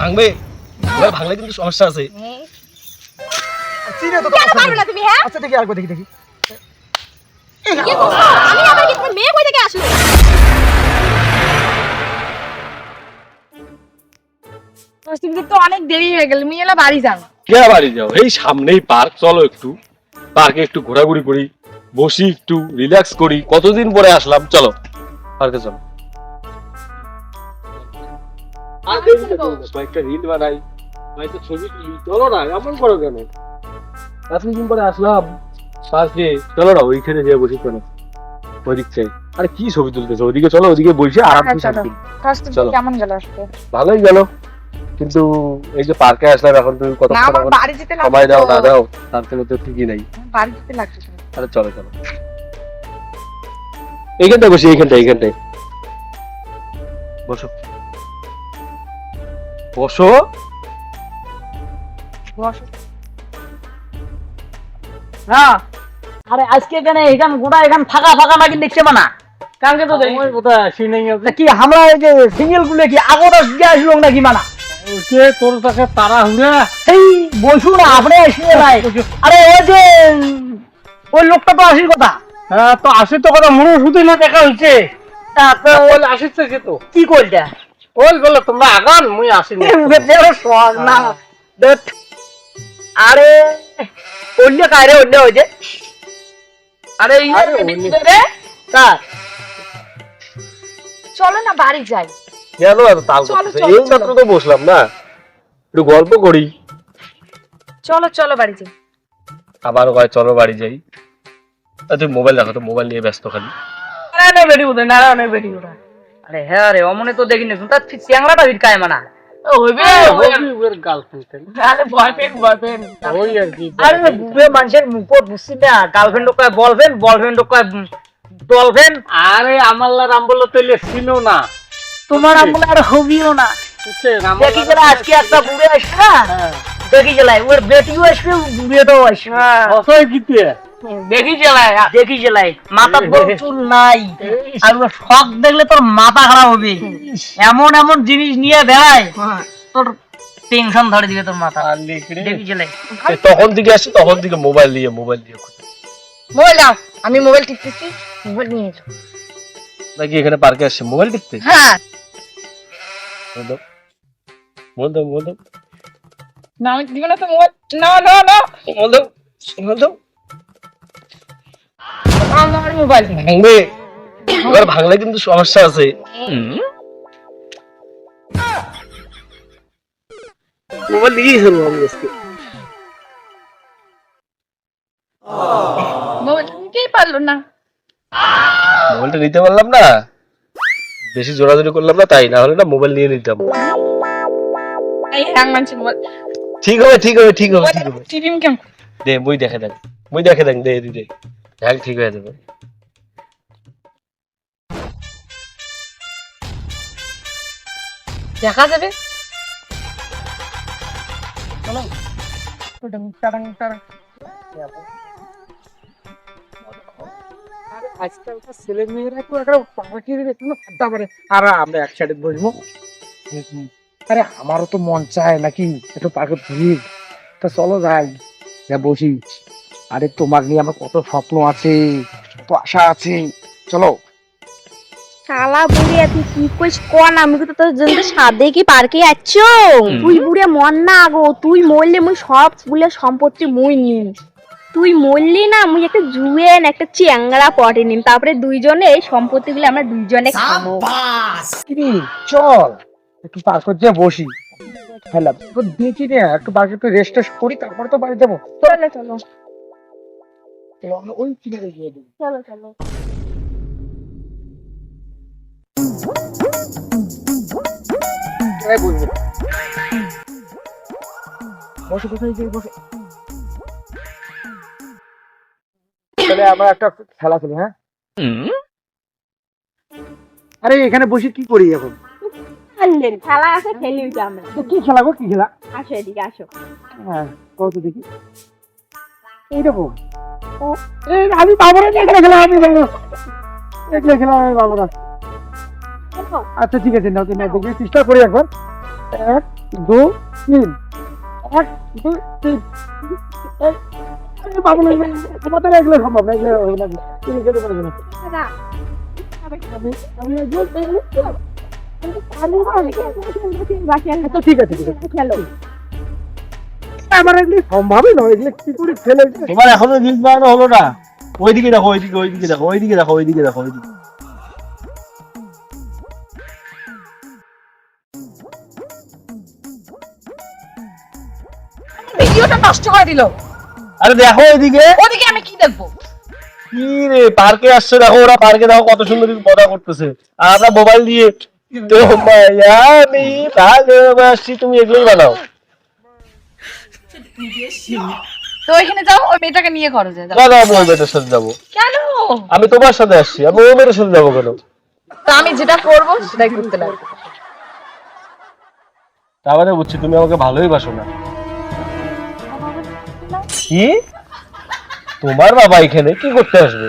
ভাঙবে। ভাঙলে কিন্তু সমস্যা আছে। চিনে তো না তুমি হ্যাঁ? আচ্ছা দেখি আরেকবার দেখি দেখি। আমি আবার কি মেয়ে কই থেকে আসলো? তুমি তো অনেক দেরি হয়ে গেল। মুই এলা বাড়ি যাও। কে বাড়ি যাও? এই সামনেই পার্ক চলো একটু। পার্কে একটু ঘোরাঘুরি করি। বসি একটু রিল্যাক্স করি। কতদিন পরে আসলাম? চলো পার্কে চলো। কয়েকটা রিল বানাই। কয়েকটা ছবি তুলি। চলো না এমন করো কেন? এতদিন পরে আসলাম পার্কে। চলো না ওইখানে যেয়ে বসি কেন চাই। আরে কি ছবি তুলতেছো? ওইদিকে চলো ওইদিকে বসে আরাম হ্যাঁ, চলো। করে ফার্স্ট চলো। কেমন গেল আজকে? ভালোই গেল। কিন্তু এই যে পার্কে আসলাম এখন তুমি কত সময় দাও না দাও তার থেকে তো ঠিকই নাই। বাড়ি যেতে লাগছে। আরে চলো চলো। এইখানটায় বসি এইখানটায় এইখানটায়। বসো। বসো? বসো। হ্যাঁ আরে আজকে এখানে এখান গোটা এখান ফাঁকা ফাঁকা নাকি দেখছে মানা কালকে তো দেখি। কোথায়? আসি নাই কি আমরা এই যে সিঙ্গেলগুলো কি আগোটা দিয়ে আসলো নাকি মানা? কে তোর কাছে তারা হুড়ে এই বসু না আপনি আসলে নাই আরে ওই যে ওই লোকটা তো আসির কথা। হ্যাঁ তো আসি তো কথা মনে শুধু না দেখা হচ্ছে তা তো ওল আসিছে কে তো। কি করটা ওল বলে তোমরা আগান মুই আসিনি। না। আরে অন্য কারে অন্য হয়েছে আরে রে কার? চলো না বাড়ি যাই। এত তাল? এই মাত্র তো বসলাম না? একটু গল্প করি। চলো চলো বাড়ি যাই। আবার কয় চলো বাড়ি যাই। তা তুমি মোবাইল দেখো তো মোবাইল নিয়ে ব্যস্ত খালি। আরে হ্যাঁ রে অমনে তো দেখিনি শুন তার ভিড়কায় মানা। আরে না রাম বলল তোমার আমলে আর হবিও না। দেখি আজকে একটা বুড়ে আসবে না? দেখি ওর বেটিও আসবে বুড়েটাও আসবে। গীতে দেখি জেলায় দেখি মাথা চুল নাই। আর ওর শখ দেখলে তোর মাথা খারাপ হবে। এমন এমন জিনিস নিয়ে বেড়ায় তোর টেনশন ধরে দিবে তোর মাথা। দেখি জেলায় তখন দিকে আসি তখন দিকে মোবাইল দিয়ে মোবাইল দিয়ে মোবাইল দাও আমি মোবাইল টিপতেছি মোবাইল নিয়ে এসো। নাকি এখানে পার্কে আসছে? মোবাইল টিপতে? হ্যাঁ। দাও দাও মোবাইল দাও না আমি দিব না তো মোবাইল। না না না। মোবাইল দাও আমার মোবাইল ভাঙবে এবার ভাঙলে কিন্তু সমস্যা আছে। মোবাইল দিয়েই ফেলব আমি আজকে। মোবাইল নিতেই পারল না। মোবাইলটা নিতে পারলাম না। বেশি জোরাজোরি করলাম না তাই না হলে না মোবাইল নিয়ে নিতাম। এই হ্যাং মানছে মোবাইল। ঠিক হবে ঠিক হবে ঠিক হবে ঠিক হবে। টিভিম কেমন? দে মই দেখে দেখ মই দেখে দেখ দে দে হ্যাঁ ঠিক হয়ে যাবে। দেখা যাবে? চলো। টাডাং, টাডাং, টাডাং। আজকালকার ছেলে মেয়েরা একটা পাখির দেখুন আর আমরা এক সাইডে বসবো। আরে আমারও তো মন চায় নাকি একটু পার্কে ভিড় তা চলো যাই। যা বসি আরে তোমার নিয়ে আমার কত স্বপ্ন আছে কত আশা আছে। চলো। শালা বুড়িয়া তুই কি কইস? কোন আমি তো তোর জন্য সাদে কি পার্কে যাচ্ছ? তুই বুড়ে মন না গো তুই মরলে মুই সব বুলে সম্পত্তি মুই নিম। তুই মরলি না মুই একটা জুয়েন একটা চ্যাংড়া পটে নিম। তারপরে দুইজনে এই সম্পত্তিগুলো আমরা দুইজনে খাব চল। একটু পার্কে যে বসি। হ্যালো তো দেখি রে একটু পার্কে একটু রেস্ট টেস্ট করি তারপরে তো বাড়ি যাব। চলো। চলো চলো। ওই কিনারে গিয়ে চলো চলো। কোথায় বসে গিয়ে বসে। তাহলে আমরা একটা খেলা খেলি হ্যাঁ? আরে এখানে বসে কি করি এখন? আনলেন খেলা আছে খেলি উঠে আমরা তো কি খেলা গো কি খেলা? আসো এদিকে আসো। হ্যাঁ কত দেখি। এইরকম আমি পাবো না এখানে খেলা আমি পাবো এগুলো খেলাম আমি না। আচ্ছা ঠিক আছে নাও তো নাও দেখি চেষ্টা করি একবার। এক দু তিন। এক দু তিন। পারব না দ্বারা এগুলো সম্ভব না এগুলো হবে না। তুমি খেতে পারবে না। আমি আমি আচ্ছা ঠিক আছে ঠিক আছে। খেলো। আমার এগুলো সম্ভবই নয় এগুলো কি করে খেলে? তোমার এখনও রিলস বানানো হলো না? ওইদিকে দেখো ওইদিকে ওইদিকে দেখো ওইদিকে দেখো ওইদিকে দেখো ওইদিকে। ভিডিওটা নষ্ট করে দিল। আরে দেখো ওইদিকে। ওদিকে আমি কি দেখব? কি রে পার্কে আসছে দেখো ওরা পার্কে দেখো কত সুন্দর মজা করতেছে। আর আমরা মোবাইল দিয়ে তোমায় আমি ভালোবাসি তুমি এগুলোই বানাও। তো ওইখানে যাও ওই মেয়েটাকে নিয়ে করো যে যাও। না না আমি ওই মেয়েটার সাথে যাব। কেন? আমি তোমার সাথে আসছি আমি ওই মেয়েটার সাথে যাব কেন? তা আমি যেটা করব সেটাই করতে লাগবে। বুঝছি তুমি আমাকে ভালোই বাসো না। কি? তোমার বাবা এখানে? কি করতে আসবে?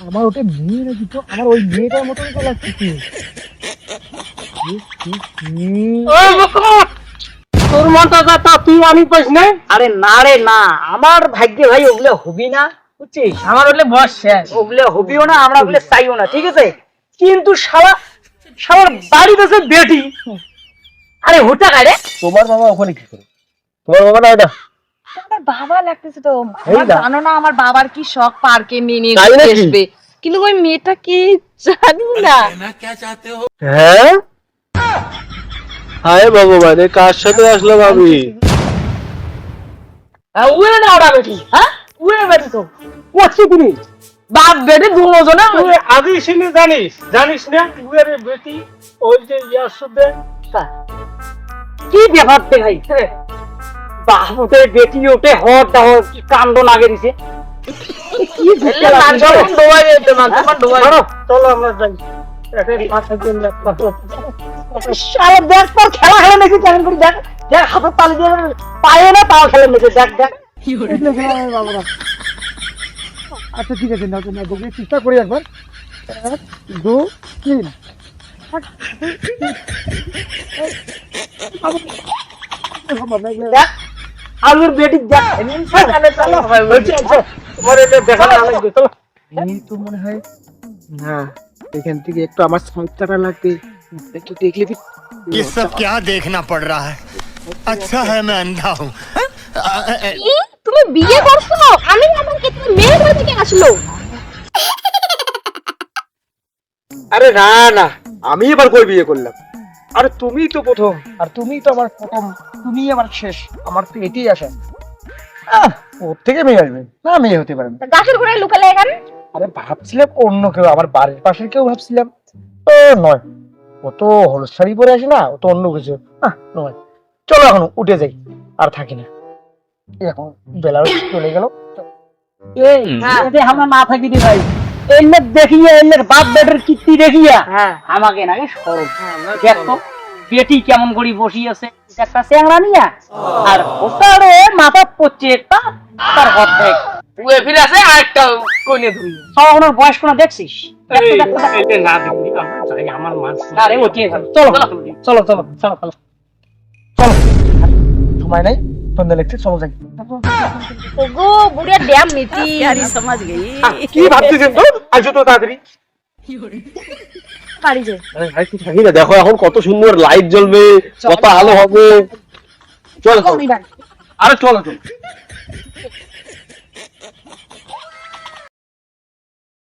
আমার ওটা মেয়ে নাকি তো? আমার ওই মেয়েটার মতন তো লাগছে কি তোর মনটা তা তুই আমি পাইস না? আরে না রে না। আমার ভাগ্যে ভাই ওগুলো হবি না বুঝছিস? আমার ওগুলো বস শেষ। ওগুলো হবিও না আমরা ওগুলো চাইও না ঠিক আছে? কিন্তু শালা শালার বাড়ি দেশে বেটি। আরে হুটা কারে? তোমার বাবা ওখানে কি করে? তোমার বাবা না ওটা আমার বাবা লাগতেছে তো। আমার জানো না আমার বাবার কি শখ পার্কে নিয়ে? আসবে। কিন্তু ওই মেয়েটা কি জানি না। হ্যাঁ? হায় ভগবান এ কার সাথে আসলাম আমি উয়ে না ওরা বেটি হ্যাঁ? উয়ে বেটি তো। করছি তুমি? বাপ বেটি দুজনে তুই আগে শুনে জানিস জানিস না? আরে বেটি ওই যে ইয়ার সাথে। কি ব্যাপার দেখাই ওদের বেটি হর দাহ কাণ্ড নাগে দিছে। কি ভেটে লাগছে? চলো, আমরা যাই। দেখ তোর খেলা খেলে নাকি কেমন করে দেখ। দেখ হাতের তালি দিয়ে পায়ে না তাও খেলে নাকি দেখ দেখ। না। আচ্ছা ঠিক আছে দেখি চেষ্টা করি একবার। এক দু তিন। সম্ভব আলুর বেটি দেখ চলো বলছি, আচ্ছা, তোমার এটা দেখা না লাগবে, চলো। এই তো মনে হয় না এখান থেকে একটু আমার সংস্থাটা লাগবে একটু দেখলে কি ये सब क्या देखना पड़ रहा है अच्छा है मैं अंधा हूँ কি তুমি বিয়ে করছো আমি আমাকে তুমি মেয়ে কোথা থেকে আসলো আরে না না আমি এবার কই বিয়ে করলাম আরে তুমি তো প্রথম। আর তুমি তো আমার প্রথম। তুমি আমার শেষ। আমার তো এটাই আশা আহ, ওর থেকে মেয়ে আসবে। না মেয়ে হতে পারে গাছের ঘুরে লুকালে এখানে? আরে ভাবছিলাম অন্য কেউ আমার বাড়ির পাশের কেউ ভাবছিলাম। ও নয়। ও তো হলুদ শাড়ি পরে আসে না ও তো অন্য কিছু। আহ, নয়। চলো এখন উঠে যাই। আর থাকি না। এখন বেলা চলে গেল। এই যদি আমরা না থাকি ভাই। এলে দেখিয়া এলে বাপ বেটের কীর্তি দেখিয়া। হ্যাঁ। আমাকে নাকি সরব। দেখ তো বেটি কেমন করে বসি আছে একটা চ্যাংড়া নিয়া। আর ওটারে মাথা পড়ছে একটা তার দেখ উয়ে ফিরে আসে আরেকটা কইনে ধরি। সবার বয়স কোনো দেখছিস? দেখ দেখ দেখ। না দেখি আমার মান ওকে, চলো চলো। চলো চলো চলো চলো। সময় নাই? সন্ধ্যা লেগছে চলো যাই। ওগো বুড়িয়া ড্যাম মিটি কি ভাবতেছেন তো আজ তো তাড়াতাড়ি বাড়ি যাই থাকি না দেখো এখন কত সুন্দর লাইট জ্বলবে কত আলো হবে চল চলো আরে চল চলো